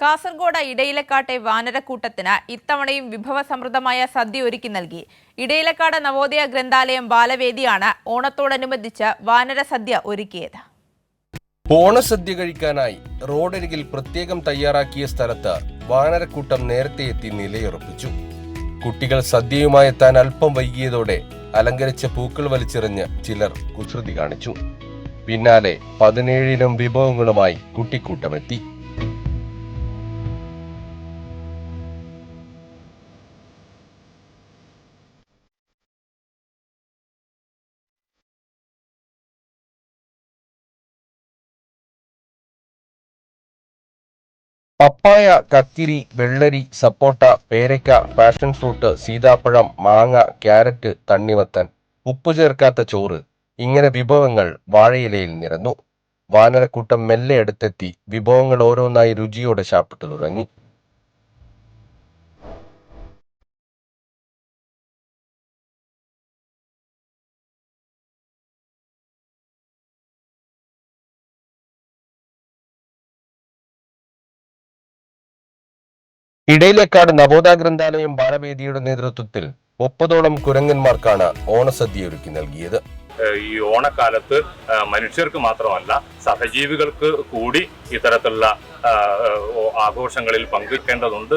കാസർഗോഡ് ഇടയിലക്കാട്ടെ വാനരക്കൂട്ടത്തിന് ഇത്തവണയും വിഭവസമൃദ്ധമായ സദ്യ ഒരുക്കി നൽകി. ഇടയിലക്കാട് നവോദയ ഗ്രന്ഥാലയം ബാലവേദിയാണ് ഓണത്തോടനുബന്ധിച്ച് വാനര സദ്യ ഒരുക്കിയത്. ഓണസദ്യ കഴിക്കാനായി റോഡരികിൽ പ്രത്യേകം തയ്യാറാക്കിയ സ്ഥലത്ത് വാനരക്കൂട്ടം നേരത്തെ എത്തി നിലയുറപ്പിച്ചു. കുട്ടികൾ സദ്യയുമായി എത്താൻ അല്പം വൈകിയതോടെ അലങ്കരിച്ച പൂക്കൾ വലിച്ചെറിഞ്ഞ് ചിലർ കുസൃതി കാണിച്ചു. പിന്നാലെ പതിനേഴിനും വിഭവങ്ങളുമായി കുട്ടിക്കൂട്ടമെത്തി. പപ്പായ കക്കിരി വെള്ളരി സപ്പോട്ട പേരയ്ക്ക പാഷൻ ഫ്രൂട്ട് സീതാപ്പഴം മാങ്ങ ക്യാരറ്റ് തണ്ണിമത്തൻ ഉപ്പു ചേർക്കാത്ത ചോറ്. ഇങ്ങനെ വിഭവങ്ങൾ വാഴയിലയിൽ നിറഞ്ഞു. വാനരക്കൂട്ടം മെല്ലെ അടുത്തെത്തി. വിഭവങ്ങൾ ഓരോന്നായി രുചിയോടെ ശാപ്പിട്ടു തുടങ്ങി. ഇടയിലേക്കാട് നവോദയ ഗ്രന്ഥാലയം ബാലവേദിയുടെ നേതൃത്വത്തിൽ മുപ്പതോളം കുരങ്ങന്മാർക്കാണ് ഓണസദ്യ ഒരുക്കി നൽകിയത് ഈ ഓണക്കാലത്ത് മനുഷ്യർക്ക് മാത്രമല്ല സഹജീവികൾക്ക് കൂടി ഇത്തരത്തിലുള്ള ആഘോഷങ്ങളിൽ പങ്കെടുക്കേണ്ടതുണ്ട്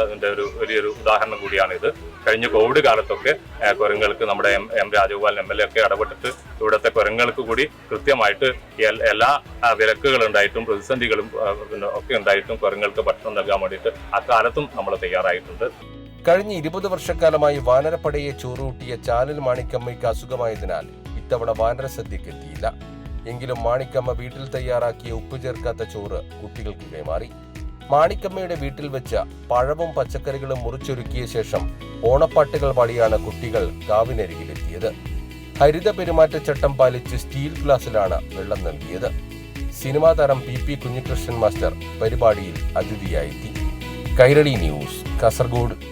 അതിന്റെ ഒരു വലിയൊരു ഉദാഹരണം കൂടിയാണിത്. കഴിഞ്ഞ കോവിഡ് കാലത്തൊക്കെ കുരങ്ങൾക്ക് നമ്മുടെ M M Rajagopalan M L A ഒക്കെ ഇടപെട്ടിട്ട് ഇവിടുത്തെ കുരങ്ങൾക്ക് കൂടി കൃത്യമായിട്ട് എല്ലാ വിലക്കുകളുണ്ടായിട്ടും പ്രതിസന്ധികളും ഒക്കെ ഉണ്ടായിട്ടും കുരങ്ങൾക്ക് ഭക്ഷണം നൽകാൻ വേണ്ടിയിട്ട് അക്കാലത്തും നമ്മൾ തയ്യാറായിട്ടുണ്ട്. കഴിഞ്ഞ ഇരുപത് വർഷക്കാലമായി വാനരപ്പടയെ ചോറൂട്ടിയ ചാനൽ മാണിക്കമ്മയ്ക്ക് അസുഖമായതിനാൽ ഇത്തവണ വാനര സദ്യക്ക് എത്തിയില്ല. എങ്കിലും മാണിക്കമ്മ വീട്ടിൽ തയ്യാറാക്കിയ ഉപ്പ് ചേർക്കാത്ത ചോറ് കുട്ടികൾക്ക് കൈമാറി. മാണിക്കമ്മയുടെ വീട്ടിൽ വെച്ച് പഴവും പച്ചക്കറികളും മുറിച്ചൊരുക്കിയ ശേഷം ഓണപ്പാട്ടുകൾ പാടിയാണ് കുട്ടികൾ കാവിനരികിലെത്തിയത്. ഹരിത പെരുമാറ്റച്ചട്ടം പാലിച്ച് സ്റ്റീൽ ഗ്ലാസ്സിലാണ് വെള്ളം നൽകിയത്. സിനിമാ താരം പി പി കുഞ്ഞികൃഷ്ണൻ മാസ്റ്റർ പരിപാടിയിൽ അതിഥിയായെത്തി കൈരളി ന്യൂസ് കാസർഗോഡ്.